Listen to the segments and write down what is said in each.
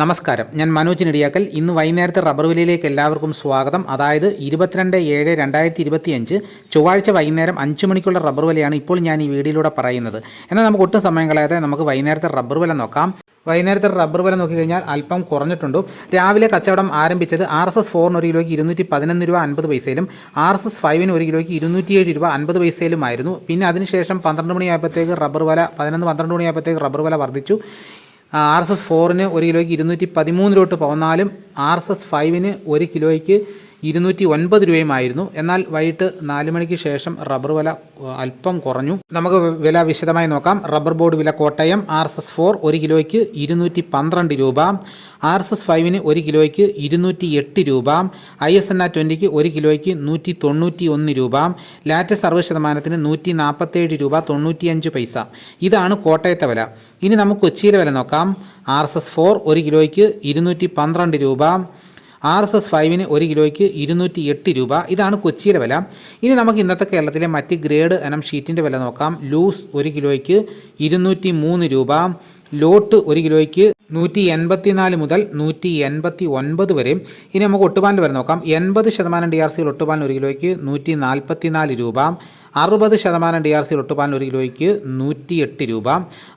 നമസ്കാരം. ഞാൻ മനോജ് നെടിയാക്കൽ. ഇന്ന് വൈകുന്നേരത്തെ റബ്ബർ വിലയിലേക്ക് എല്ലാവർക്കും സ്വാഗതം. അതായത് ഇരുപത്തിരണ്ട് ഏഴ് രണ്ടായിരത്തി ഇരുപത്തിയഞ്ച് ചൊവ്വാഴ്ച വൈകുന്നേരം അഞ്ച് മണിക്കുള്ള റബ്ബർ വിലയാണ് ഇപ്പോൾ ഞാൻ ഈ വീഡിയോയിലൂടെ പറയുന്നത്. എന്നാൽ നമുക്ക് ഒട്ടും സമയം കളയാതെ നമുക്ക് വൈകുന്നേരത്തെ റബ്ബർ വില നോക്കാം. വൈകുന്നേരത്തെ റബ്ബർ വില നോക്കിക്കഴിഞ്ഞാൽ അല്പം കുറഞ്ഞിട്ടുണ്ട്. രാവിലെ കച്ചവടം ആരംഭിച്ചത് ആർ എസ് എസ് ഫോറിന് ഒരു കിലോയ്ക്ക് ഇരുന്നൂറ്റി പതിനൊന്ന് രൂപ അൻപത് പൈസയിലും ആർ എസ് എസ് ഫൈവിന് ഒരു കിലോയ്ക്ക് ഇരുന്നൂറ്റിയേഴ് രൂപ അൻപത് പൈസയിലുമായിരുന്നു. പിന്നെ അതിനുശേഷം പന്ത്രണ്ട് മണിയായപ്പോഴത്തേക്ക് റബ്ബർ വില പതിനൊന്ന് പന്ത്രണ്ട് മണിയായപ്പോഴത്തേക്ക് റബ്ബർ വില വർദ്ധിച്ചു. ആർ എസ് എസ് ഫോറിന് ഒരു കിലോയ്ക്ക് ഇരുന്നൂറ്റി പതിമൂന്ന് രൂപ പതിനാലും ആർ എസ് എസ് ഫൈവിന് ഒരു കിലോയ്ക്ക് ഇരുന്നൂറ്റി ഒൻപത് രൂപയുമായിരുന്നു. എന്നാൽ വൈകിട്ട് നാല് മണിക്ക് ശേഷം റബ്ബർ വില അല്പം കുറഞ്ഞു. നമുക്ക് വില വിശദമായി നോക്കാം. റബ്ബർ ബോർഡ് വില Kottayam R S S four ഒരു കിലോയ്ക്ക് ഇരുന്നൂറ്റി പന്ത്രണ്ട് രൂപ. ആർ എസ് എസ് ഫൈവിന് ഒരു കിലോയ്ക്ക് ഇരുന്നൂറ്റി എട്ട് രൂപ. ഐ എസ് എൻ ആ ട്വന്റിക്ക് ഒരു കിലോയ്ക്ക് നൂറ്റി തൊണ്ണൂറ്റി ഒന്ന് രൂപ. ലാറ്റ് അറുപത് ശതമാനത്തിന് നൂറ്റി നാൽപ്പത്തേഴ് രൂപ തൊണ്ണൂറ്റിയഞ്ച് പൈസ. ഇതാണ് കോട്ടയത്തെ വില. ഇനി നമുക്ക് കൊച്ചിയിലെ വില നോക്കാം. ആർ എസ് എസ് ഫോർ ഒരു കിലോയ്ക്ക് ഇരുന്നൂറ്റി പന്ത്രണ്ട് രൂപ. ആർ എസ് എസ് ഫൈവിന് ഒരു കിലോയ്ക്ക് ഇരുന്നൂറ്റി എട്ട് രൂപ. ഇതാണ് കൊച്ചിയിലെ വില. ഇനി നമുക്ക് ഇന്നത്തെ കേരളത്തിലെ മറ്റ് ഗ്രേഡ് എനം ഷീറ്റിന്റെ വില നോക്കാം. ലൂസ് ഒരു കിലോയ്ക്ക് ഇരുന്നൂറ്റി മൂന്ന് രൂപ. ലോട്ട് ഒരു കിലോയ്ക്ക് നൂറ്റി എൺപത്തിനാല് മുതൽ നൂറ്റി എൺപത്തി ഒൻപത് വരെ. ഇനി നമുക്ക് ഒട്ടുപാലിന്റെ വില നോക്കാം. എൺപത് ശതമാനം ഡി ആർ സിയിൽ ഒട്ടുപാലിന് ഒരു കിലോയ്ക്ക് നൂറ്റി നാൽപ്പത്തിനാല് രൂപ. അറുപത് ശതമാനം ഡി ആർ സി ഒട്ടുപാലിന് ഒരു കിലോയ്ക്ക് നൂറ്റി എട്ട് രൂപ.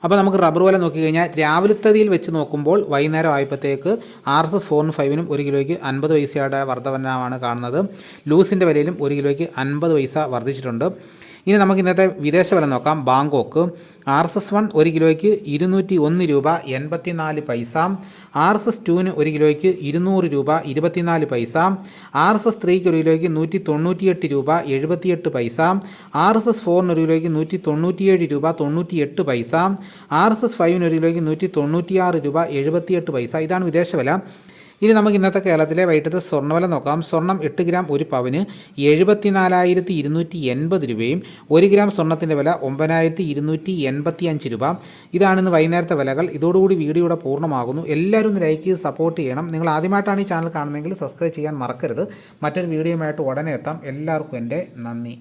അപ്പോൾ നമുക്ക് റബ്ബർ വില നോക്കിക്കഴിഞ്ഞാൽ രാവിലത്തതിയിൽ വെച്ച് നോക്കുമ്പോൾ വൈകുന്നേരം ആയപ്പോഴത്തേക്ക് ആർ എസ് എസ് ഫോറിന് ഫൈവിനും ഒരു കിലോയ്ക്ക് അൻപത് പൈസയുടെ വർധനമാണ് കാണുന്നത്. ലൂസിന്റെ വിലയിലും ഒരു കിലോയ്ക്ക് അൻപത് പൈസ വർദ്ധിച്ചിട്ടുണ്ട്. ഇനി നമുക്ക് ഇന്നത്തെ വിദേശ വില നോക്കാം. Bangkok R S S one ഒരു കിലോയ്ക്ക് ഇരുന്നൂറ്റി ഒന്ന് രൂപ എൺപത്തിനാല് പൈസ. ആർ എസ് എസ് ടുവിന് ഒരു കിലോയ്ക്ക് ഇരുന്നൂറ് രൂപ ഇരുപത്തിനാല് പൈസ. ആർ എസ് എസ് ത്രീക്ക് ഒരു കിലോയ്ക്ക് നൂറ്റി തൊണ്ണൂറ്റിയെട്ട് രൂപ എഴുപത്തിയെട്ട് പൈസ. ആർ എസ് എസ് ഫോറിന് ഒരു കിലോയ്ക്ക് നൂറ്റി തൊണ്ണൂറ്റിയേഴ് രൂപ തൊണ്ണൂറ്റിയെട്ട് പൈസ. ആർ എസ് എസ് ഫൈവിന് ഒരു കിലോയ്ക്ക് നൂറ്റി തൊണ്ണൂറ്റിയാറ് രൂപ എഴുപത്തിയെട്ട് പൈസ. ഇതാണ് വിദേശ വില. ഇനി നമുക്ക് ഇന്നത്തെ കേരളത്തിലെ വൈകിട്ടത്തെ സ്വർണവില നോക്കാം. സ്വർണം എട്ട് ഗ്രാം ഒരു പവന് എഴുപത്തിനാലായിരത്തി ഇരുന്നൂറ്റി എൺപത് രൂപയും ഒരു ഗ്രാം സ്വർണത്തിന്റെ വില ഒമ്പതിനായിരത്തി ഇരുന്നൂറ്റി എൺപത്തി അഞ്ച് രൂപ. ഇതാണ് ഇന്ന് വൈകുന്നേരത്തെ വിലകൾ. ഇതോടുകൂടി വീഡിയോ ഇവിടെ പൂർണമാകുന്നു. എല്ലാവരും ഒന്ന് ലൈക്ക് ചെയ്ത് സപ്പോർട്ട് ചെയ്യണം. നിങ്ങൾ ആദ്യമായിട്ടാണ് ഈ ചാനൽ കാണുന്നതെങ്കിൽ സബ്സ്ക്രൈബ് ചെയ്യാൻ മറക്കരുത്. മറ്റൊരു വീഡിയോയുമായിട്ട് ഉടനെ എത്താം. എല്ലാവർക്കും എന്റെ നന്ദി.